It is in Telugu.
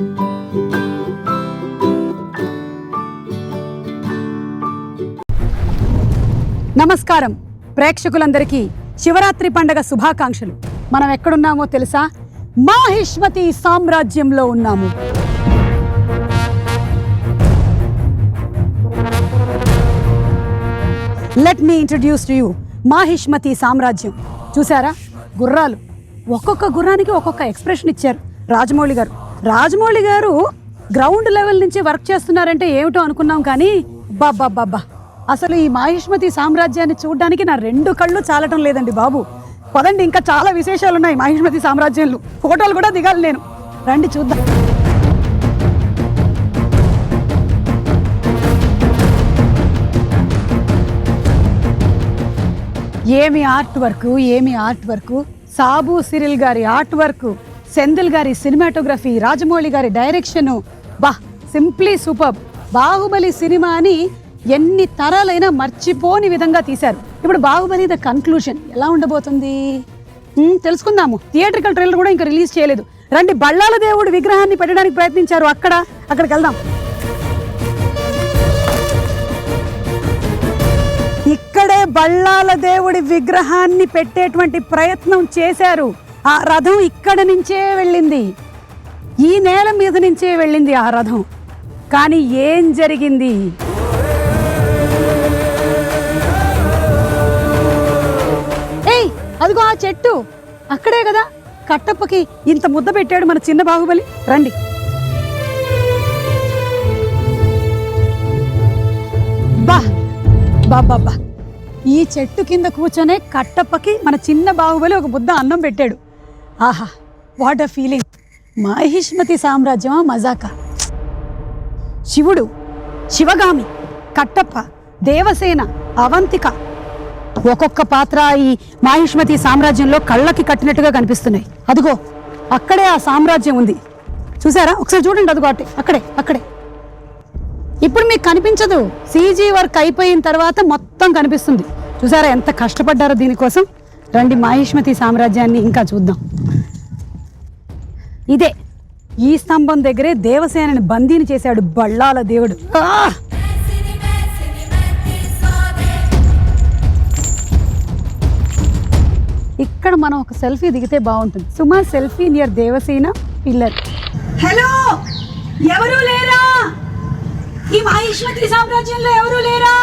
నమస్కారం. ప్రేక్షకులందరికీ శివరాత్రి పండగ శుభాకాంక్షలు. మనం ఎక్కడున్నామో తెలుసా? మాహిష్మతి సామ్రాజ్యంలో ఉన్నాము. Let me introduce to you Mahishmati సామ్రాజ్యం. చూసారా? గుర్రాలు. ఒక్కొక్క గుర్రానికి ఒక్కొక్క ఎక్స్ప్రెషన్ ఇచ్చారు రాజమౌళి గారు. రాజమౌళి గారు గ్రౌండ్ లెవెల్ నుంచి వర్క్ చేస్తున్నారంటే ఏమిటో అనుకున్నాం కానీ బాబ్బా అసలు ఈ మహేష్మతి సామ్రాజ్యాన్ని చూడడానికి నా రెండు కళ్ళు చాలటం లేదండి బాబు. పదండి ఇంకా చాలా విశేషాలు ఉన్నాయి మహేష్మతి సామ్రాజ్యంలో. ఫోటోలు కూడా దిగాలి నేను. రండి చూద్దాం. ఏమి ఆర్ట్ వర్క్ ఏమి ఆర్ట్ వర్క్ సాబు సిరిల్ గారి ఆర్ట్ వర్క్. సెందిల్ గారి సినిమాటోగ్రఫీ రాజమౌళి గారి డైరెక్షన్. బా సింప్లీ సూపర్. బాహుబలి సినిమా అని ఎన్ని తరాలైనా మర్చిపోని విధంగా తీశారు. ఇప్పుడు బాహుబలి ద కన్క్లూషన్ ఎలా ఉండబోతుంది? తెలుసుకుందాము. థియేట్రికల్ ట్రైలర్ కూడా ఇంకా రిలీజ్ చేయలేదు. రండి బళ్ళాల దేవుడు విగ్రహాన్ని పెట్టడానికి ప్రయత్నించారు అక్కడ. అక్కడికి వెళ్దాం. ఇక్కడే బళ్ళాల దేవుడి విగ్రహాన్ని పెట్టేటువంటి ప్రయత్నం చేశారు. ఆ రథం ఇక్కడ నుంచే వెళ్ళింది. ఈ నేల మీద నుంచే వెళ్ళింది ఆ రథం. కానీ ఏం జరిగింది? ఏయ్ అదిగో ఆ చెట్టు. అక్కడే కదా. కట్టప్పకి ఇంత ముద్ద పెట్టాడు మన చిన్న బాహుబలి. రండి. బా బాబా ఈ చెట్టు కింద కూర్చొనే కట్టప్పకి మన చిన్న బాహుబలి ఒక బుద్ధ అన్నం పెట్టాడు. ఆహా వాట్ అ ఫీలింగ్ మహిష్మతి సామ్రాజ్యమా మజాకా. శివుడు శివగామి కట్టప్ప దేవసేన అవంతిక. ఒక్కొక్క పాత్ర ఈ మాహిష్మతి సామ్రాజ్యంలో కళ్ళకి కట్టినట్టుగా కనిపిస్తున్నాయి. అదిగో అక్కడే ఆ సామ్రాజ్యం ఉంది. చూసారా? ఒకసారి చూడండి అదిగో అటే అక్కడే అక్కడే. ఇప్పుడు మీకు కనిపించదు. సీజీ వర్క్ అయిపోయిన తర్వాత మొత్తం కనిపిస్తుంది. చూసారా ఎంత కష్టపడ్డారో దీనికోసం? రండి మాహిష్మతి సామ్రాజ్యాన్ని ఇంకా చూద్దాం. ఇదే ఈ స్తంభం దగ్గరే దేవసేనని బందీని చేశాడు బళ్ళాల దేవుడు! ఇక్కడ మనం ఒక సెల్ఫీ దిగితే బాగుంటుంది. సుమా selfie near Devasena pillar. Hello! ఎవరు లేరా? ఈ మహిష్మతి సామ్రాజ్యంలో ఎవరు లేరా?